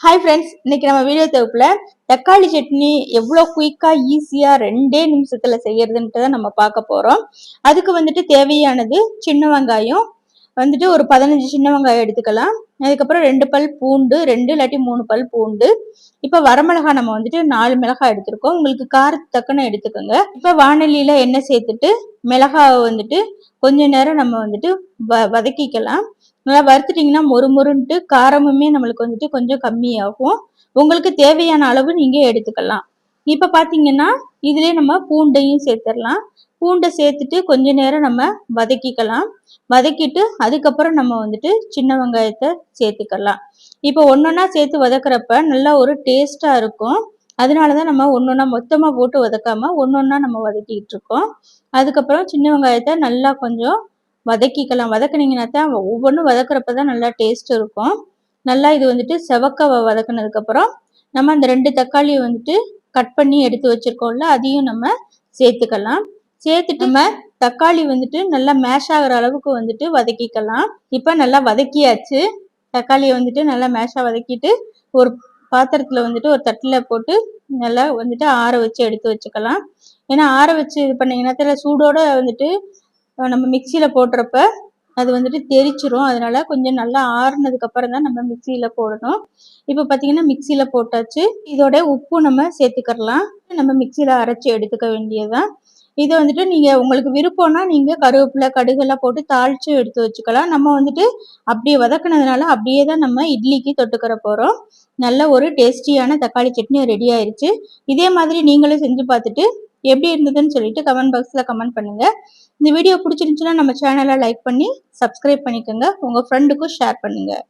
Hi friends இன்னைக்கு நம்ம video தொகுப்பில் தக்காளி சட்னி எவ்வளோ குயிக்காக ஈஸியாக ரெண்டே நிமிஷத்தில் செய்யறதுன்ட்டு தான் நம்ம பார்க்க போகிறோம் அதுக்கு வந்துட்டு தேவையானது சின்ன வெங்காயம் வந்துட்டு ஒரு பதினஞ்சு சின்ன வெங்காயம் எடுத்துக்கலாம். அதுக்கப்புறம் ரெண்டு பல் பூண்டு ரெண்டு இல்லாட்டி மூணு பல் பூண்டு. இப்போ வரமிளகா நம்ம வந்துட்டு நாலு மிளகாய் எடுத்திருக்கோம். உங்களுக்கு காரத்து தக்கன எடுத்துக்கோங்க. இப்போ வானொலியில் எண்ணெய் சேர்த்துட்டு மிளகாவை வந்துட்டு கொஞ்ச நேரம் நம்ம வந்துட்டு வ வதக்கிக்கலாம். நல்லா வறுத்துட்டிங்கன்னா மொறு மொறுன்ட்டு காரமுமே நம்மளுக்கு வந்துட்டு கொஞ்சம் கம்மியாகும். உங்களுக்கு தேவையான அளவு நீங்கள் எடுத்துக்கலாம். இப்போ பார்த்தீங்கன்னா இதுலேயே நம்ம பூண்டையும் சேர்த்துடலாம். பூண்டை சேர்த்துட்டு கொஞ்ச நேரம் நம்ம வதக்கிக்கலாம். வதக்கிட்டு அதுக்கப்புறம் நம்ம வந்துட்டு சின்ன வெங்காயத்தை சேர்த்துக்கலாம். இப்போ ஒன்றொன்னா சேர்த்து வதக்குறப்ப நல்லா ஒரு டேஸ்ட்டாக இருக்கும். அதனால தான் நம்ம ஒன்றொன்னா மொத்தமாக போட்டு வதக்காமல் ஒன்று ஒன்றா நம்ம வதக்கிட்டு இருக்கோம். அதுக்கப்புறம் சின்ன வெங்காயத்தை நல்லா கொஞ்சம் வதக்கிக்கலாம். வதக்குனீங்கன்னா தான் ஒவ்வொன்றும் வதக்குறப்ப தான் நல்லா டேஸ்ட் இருக்கும். நல்லா இது வந்துட்டு செவக்காவை வதக்குனதுக்கப்புறம் நம்ம அந்த ரெண்டு தக்காளியை வந்துட்டு கட் பண்ணி எடுத்து வச்சுருக்கோம்ல அதையும் நம்ம சேர்த்துக்கலாம். சேர்த்துட்டு நம்ம தக்காளி வந்துட்டு நல்லா மேஷ் ஆகிற அளவுக்கு வந்துட்டு வதக்கிக்கலாம். இப்போ நல்லா வதக்கியாச்சு. தக்காளியை வந்துட்டு நல்லா மேஷாக வதக்கிட்டு ஒரு பாத்திரத்தில் வந்துட்டு ஒரு தட்டில் போட்டு நல்லா வந்துட்டு ஆற வச்சு எடுத்து வச்சுக்கலாம். ஏன்னா ஆற வச்சு இது பண்ணிங்கன்னா சூடோட வந்துட்டு நம்ம மிக்சியில் போடுறப்ப அது வந்துட்டு தெரிச்சிரும். அதனால கொஞ்சம் நல்லா ஆறுனதுக்கு அப்புறம் தான் நம்ம மிக்சியில் போடணும். இப்போ பார்த்தீங்கன்னா மிக்சியில் போட்டாச்சு. இதோட உப்பு நம்ம சேர்த்துக்கிறலாம். நம்ம மிக்சியில் அரைச்சி எடுத்துக்க வேண்டியதுதான். இதை வந்துட்டு நீங்கள் உங்களுக்கு விருப்பம்னா நீங்கள் கருவேப்பிலை கடுகெல்லாம் போட்டு தாளித்து எடுத்து வச்சுக்கலாம். நம்ம வந்துட்டு அப்படியே வதக்குனதுனால அப்படியே தான் நம்ம இட்லிக்கு தொட்டுக்கிற போகிறோம் நல்ல ஒரு டேஸ்டியான தக்காளி சட்னி ரெடி ஆயிடுச்சு இதே மாதிரி நீங்களும் செஞ்சு பார்த்துட்டு எப்படி இருந்ததுன்னு சொல்லிட்டு கமெண்ட் பாக்ஸில் கமெண்ட் பண்ணுங்கள் இந்த வீடியோ பிடிச்சிருந்துச்சுன்னா நம்ம சேனலை லைக் பண்ணி சப்ஸ்கிரைப் பண்ணிக்கோங்க. உங்கள் ஃப்ரெண்டுக்கும் ஷேர் பண்ணுங்கள்